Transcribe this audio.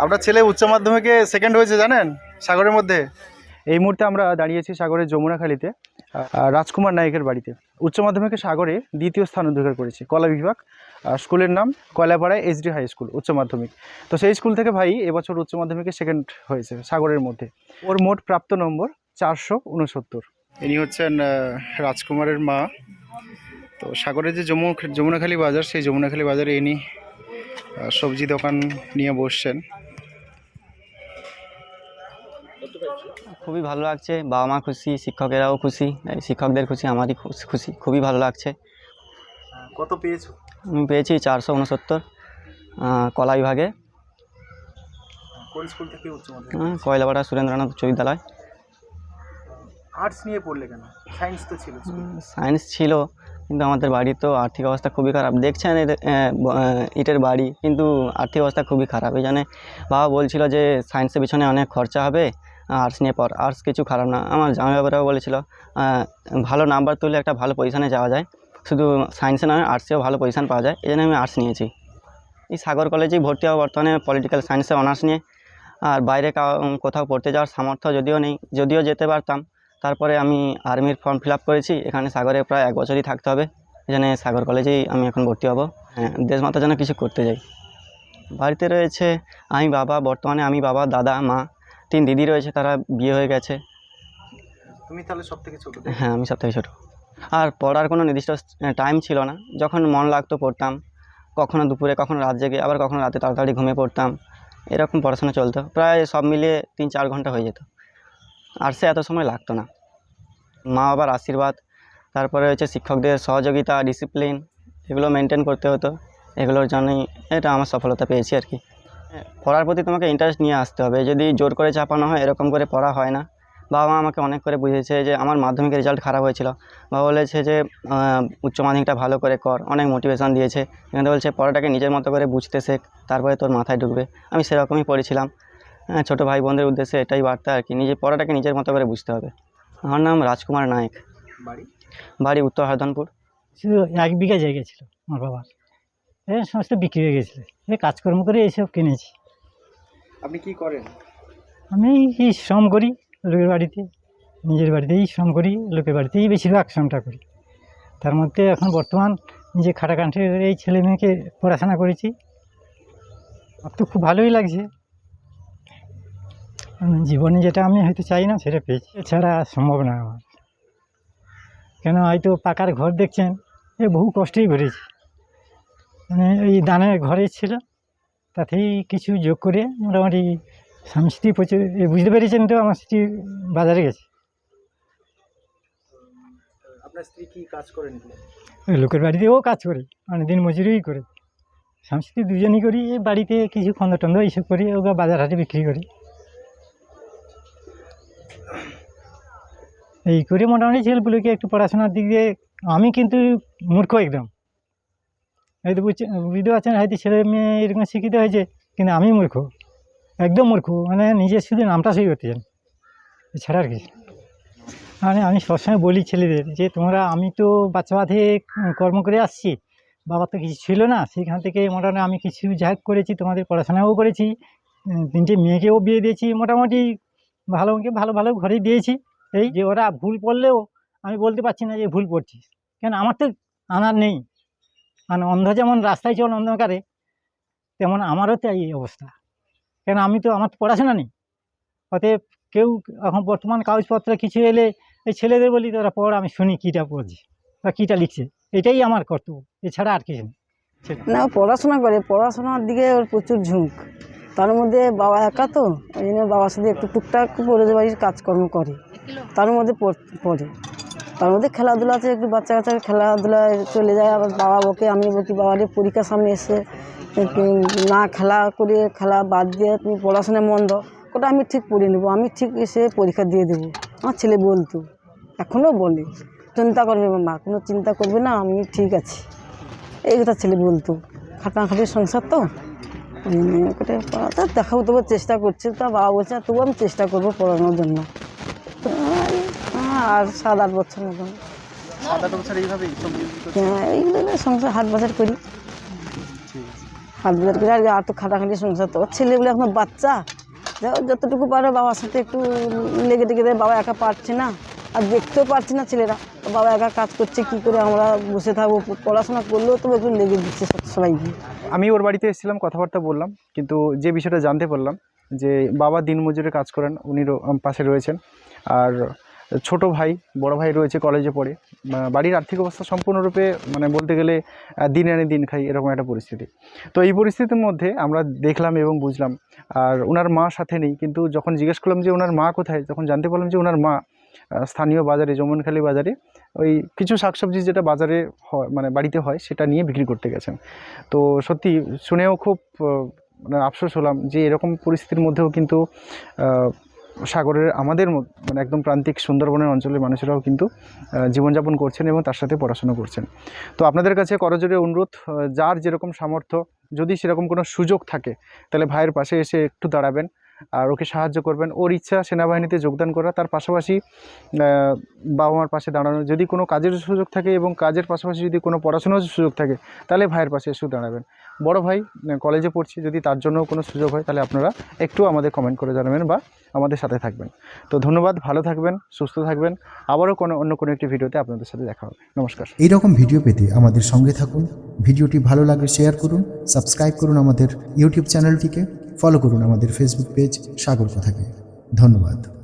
আপনার ছেলে উচ্চ মাধ্যমিকে সেকেন্ড হয়েছে জানেন? সাগরের মধ্যে? এই মুহূর্তে আমরা দাঁড়িয়েছি সাগরের যমুনাখালীতে রাজকুমার নায়কের বাড়িতে। উচ্চ মাধ্যমিকে সাগরে দ্বিতীয় স্থান অধিকার করেছে কলা বিভাগ আর স্কুলের নাম কয়লাপাড়ায় এইচডি হাই স্কুল উচ্চ মাধ্যমিক। তো সেই স্কুল থেকে ভাই এবছর উচ্চ মাধ্যমিকে সেকেন্ড হয়েছে সাগরের মধ্যে। ওর মোট প্রাপ্ত নম্বর চারশো উনসত্তর। ইনি হচ্ছেন রাজকুমারের মা। তো সাগরের যে যমু যমুনাখালী বাজার সেই যমুনাখালী বাজারে ইনি সবজি দোকান নিয়ে বসছেন। খুবই ভালো লাগছে বাবা মা খুশি শিক্ষকেরাও খুশি শিক্ষকদের খুশি আমারই খুশ- খুশি খুবই ভালো লাগছে। কত পেয়েছ? আমি পেয়েছি চারশো উনসত্তর কলা বিভাগে। কোন স্কুল থেকে উচ্চ মাধ্যমিক কয়লাপাড়া সুরেন্দ্রনাথ উচ্চ বিদ্যালয়। আর্টস নিয়ে পড়লে কেন? সায়েন্স তো ছিল সায়েন্স ছিল কিন্তু আমাদের বাড়ির তো আর্থিক অবস্থা খুবই খারাপ। দেখছেন এর, ইটের বাড়ি কিন্তু আর্থিক অবস্থা খুবই খারাপ। এই জন্য বাবা বলছিল যে সায়েন্সের পিছনে অনেক খরচা হবে আর্টস নিয়ে পর আর্টস কিছু খারাপ না। আমার জামাই বাবারাও বলেছিল ভালো নাম্বার তুললে একটা ভালো পজিশনে যাওয়া যায়। শুধু সায়েন্সে নয় আর্টসেও ভালো পজিশন পাওয়া যায়। এই জন্য আমি আর্টস নিয়েছি। এই সাগর কলেজেই ভর্তি হওয়া বর্তমানে পলিটিক্যাল সায়েন্সে অনার্স নিয়ে। আর বাইরে কোথাও পড়তে যাওয়ার সামর্থ্য যদিও নেই যদিও যেতে পারতাম। তারপরে আমি আর্মির ফর্ম ফিল আপ করেছি। এখানে সাগরে প্রায় এক বছরই থাকতে হবে। এখানে সাগর কলেজেই আমি এখন ভর্তি হব। হ্যাঁ দেশমাতার যেন কিছু করতে যাই। বাড়িতে রয়েছে আমি বাবা বর্তমানে আমি বাবা দাদা মা তিন দিদি রয়েছে তারা বিয়ে হয়ে গেছে। তুমি তাহলে সব থেকে ছোট হ্যাঁ আমি সব থেকে ছোটো। আর পড়ার কোনো নির্দিষ্ট টাইম ছিল না। যখন মন লাগতো পড়তাম কখনো দুপুরে কখনো রাত জেগে আবার কখনো রাতে তাড়াতাড়ি ঘুমিয়ে পড়তাম। এরকম পড়াশোনা চলতো। প্রায় সব মিলিয়ে তিন চার ঘণ্টা হয়ে যেত। আর সে এত সময় লাগতো না। মা বাবার আশীর্বাদ, তারপরে হচ্ছে শিক্ষকদের সহযোগিতা ডিসিপ্লিন এগুলো মেনটেন করতে হতো। এগুলোর জন্যই এটা আমার সফলতা পেয়েছি আর কি। পড়ার প্রতি তোমাকে ইন্টারেস্ট নিয়ে আসতে হবে। যদি জোর করে চাপানো হয়, এরকম করে পড়া হয় না। বাবা মা আমাকে অনেক করে বুঝিয়েছে যে, আমার মাধ্যমিকের রেজাল্ট খারাপ হয়েছিল। বাবা বলেছে যে উচ্চ মাধ্যমিকটা ভালো করে কর, অনেক মোটিভেশন দিয়েছে। এখানে বলছে, পড়াটাকে নিজের মতো করে বুঝতে শেখ, তারপরে তোর মাথায় ঢুকবে। আমি সেরকমই পড়েছিলাম। হ্যাঁ, ছোটো ভাই বোনদের উদ্দেশ্যে এটাই বার্তা আর কি নিজে পড়াটাকে নিজের মতো করে বুঝতে হবে। আমার নাম রাজকুমার নায়ক। বাড়ি? বাড়ি উত্তর হারধনপুর শুধু এক বিঘা জায়গা ছিল আমার বাবার। এ সমস্ত বিক্রি হয়ে গেছিল। এ কাজকর্ম করে এইসব কিনেছি। আপনি কি করেন? আমি এই শ্রম করি লোকের বাড়িতে নিজের বাড়িতেই শ্রম করি লোকের বাড়িতেই বেশিরভাগ শ্রমটা করি। তার মধ্যে এখন বর্তমান নিজে করে এই ছেলে মেয়েকে পড়াশোনা করেছি। আমার তো খুব ভালোই লাগছে। জীবনে যেটা আমি হয়তো চাই না সেটা পেয়েছি। এছাড়া সম্ভব না আমার। কেন হয়তো পাকার ঘর দেখছেন এ বহু কষ্টেই করেছি মানে ওই দানের ঘরে ছিল তাতেই কিছু যোগ করে মোটামুটি স্বামী স্ত্রী প্রচুর এ বুঝতে পেরেছেন তো আমার স্ত্রী বাজারে গেছে। আপনার স্ত্রী কি কাজ করেন লোকের বাড়িতেও কাজ করে মানে দিন মজুরিই করে। স্বামী স্ত্রী দুজনই করি বাড়িতে কিছু খন্দ টন্দ এইসব করি ওগুলো বাজার হাটে বিক্রি করি। এই করে মোটামুটি ছেলেগুলোকে একটু পড়াশোনার দিক দিয়ে, আমি কিন্তু মূর্খ একদম হয়তো বুঝছে, বুঝতে পারছেন, হয়তো ছেলে মেয়ে এরকম শিক্ষিত হয়েছে, কিন্তু আমি মূর্খ, একদম মূর্খ মানে নিজের শুধু নামটা সই করতে চান, এছাড়া আর কিছু। মানে আমি সবসময় বলি ছেলেদের যে, তোমরা, আমি তো বাচ্চা থেকে কর্ম করে আসছি বাবা তো কিছু ছিল না সেখান থেকে মোটামুটি আমি কিছু যা হোক করেছি, তোমাদের পড়াশোনাও করেছি তিনটে মেয়েকেও বিয়ে দিয়েছি, মোটামুটি ভালো ভালো ভালো ঘরেই দিয়েছি এই যে ওরা ভুল করলেও আমি বলতে পারছি না যে ভুল করছিস। কেন আমার তো আনার নেই। মানে অন্ধ যেমন রাস্তায় চল অন্ধকারে তেমন আমারও তো এই অবস্থা। কেন আমি তো আমার তো পড়াশোনা নেই। অতএব কেউ এখন বর্তমান কাগজপত্র কিছু এলে এই ছেলেদের বলি তোরা পড় আমি শুনি কীটা পড়ছি বা কীটা লিখছে এটাই আমার কর্তব্য। এছাড়া আর কিছু নেই। না পড়াশোনা করে। পড়াশোনার দিকে ওর প্রচুর ঝুঁক। তার মধ্যে বাবা একা তো ওই জন্য বাবার সাথে একটু টুকটাক পড়ে বাড়ির কাজকর্ম করে। তার মধ্যে পড়- তার মধ্যে খেলাধুলা আছে, একটু বাচ্চা কাচ্চা খেলাধুলায় চলে যায়, আবার বাবা বকে, আমি বকি বাবারে পরীক্ষার সামনে এসে না খেলা করে, খেলা বাদ দিয়ে তুমি পড়াশোনায় মন দাও ওটা আমি ঠিক পড়ে নেব, আমি ঠিক এসে পরীক্ষা দিয়ে দেবো। আমার ছেলে বলতো এখনও বলে, চিন্তা করবে মা, কোনো চিন্তা করবে না, আমি ঠিক আছি। এই কথা ছেলে বলতো। খাটাখাটির সংসার তো? পড়াতে দেখাবো তবু চেষ্টা করছে। তা বাবা বলছে তবু আমি চেষ্টা করব পড়ানোর জন্য। আর সাত আট বছর মতন সাত আট বছর এইভাবেই সবজি বিক্রি করছেন? হ্যাঁ এইগুলো সংসার হাট বাজার করি। ঠিক আছে। করে আর আর তো খাটাখাটি সংসার তো। ছেলেগুলো এখন বাচ্চা। যতটুকু পারে বাবার সাথে একটু লেগে টেগে দেয় বাবা একা পারছে না। আর দেখতেও পারছি না ছেলেরা। বাবা একা কাজ করছে কি করে আমরা বসে থাকব? পড়াশোনা করলেও তো একটু লেগে দিচ্ছে সব সবাইকে আমি ওর বাড়িতে এসেছিলাম কথাবার্তা বললাম। কিন্তু যে বিষয়টা জানতে পারলাম যে বাবা দিনমজুরে কাজ করেন উনি রো- পাশে রয়েছেন। আর ছোট ভাই, বড় ভাই রয়েছে কলেজে পড়ে। বাড়ির আর্থিক অবস্থা সম্পূর্ণরূপে মানে বলতে গেলে দিন আনে দিন খাই এরকম একটা পরিস্থিতি। তো এই পরিস্থিতির মধ্যে আমরা দেখলাম এবং বুঝলাম, আর ওনার মা সাথে নেই, কিন্তু যখন জিজ্ঞেস করলাম যে ওনার মা কোথায়, তখন জানতে পারলাম যে ওনার মা স্থানীয় বাজারে যমুনখালি বাজারে, ওই কিছু শাকসবজি যেটা বাজারে হয় মানে বাড়িতে হয়, সেটা নিয়ে বিক্রি করতে গেছেন। তো সত্যি শুনেও খুব মানে আফসোস হলাম যে এরকম পরিস্থিতির মধ্যেও কিন্তু সাগরের আমাদের মানে একদম প্রান্তিক সুন্দরবনের অঞ্চলের মানুষেরাও কিন্তু জীবনযাপন করছেন এবং তার সাথে পড়াশোনা করছেন। তো আপনাদের কাছে করজোরে অনুরোধ যার যেরকম সামর্থ্য, যদি সেরকম কোনো সুযোগ থাকে, তাহলে ভাইয়ের পাশে এসে একটু দাঁড়াবেন আর ওকে সাহায্য করবেন। ওর ইচ্ছা সেনাবাহিনীতে যোগদান করা, তার পাশাপাশি বাবা মার পাশে দাঁড়ানো যদি কোনো কাজের সুযোগ থাকে এবং কাজের পাশাপাশি যদি কোনো পড়াশোনার সুযোগ থাকে, তাহলে ভাইয়ের পাশে এসে দাঁড়াবেন। বড় ভাই কলেজে পড়ছি, যদি তার জন্য কোনো সুযোগ হয়, তাহলে আপনারা একটু আমাদের কমেন্ট করে জানাবেন বা আমাদের সাথে থাকবেন। তো ধন্যবাদ, ভালো থাকবেন, সুস্থ থাকবেন। আবারও কোনো, অন্য কোনো একটি ভিডিওতে আপনাদের সাথে দেখা হবে। নমস্কার। এইরকম ভিডিও পেতে আমাদের সঙ্গে থাকুন। ভিডিওটি ভালো লাগে শেয়ার করুন সাবস্ক্রাইব করুন আমাদের ইউটিউব চ্যানেলটিকে ফলো করুন আমাদের ফেসবুক পেজ সাগর কথাকে। ধন্যবাদ।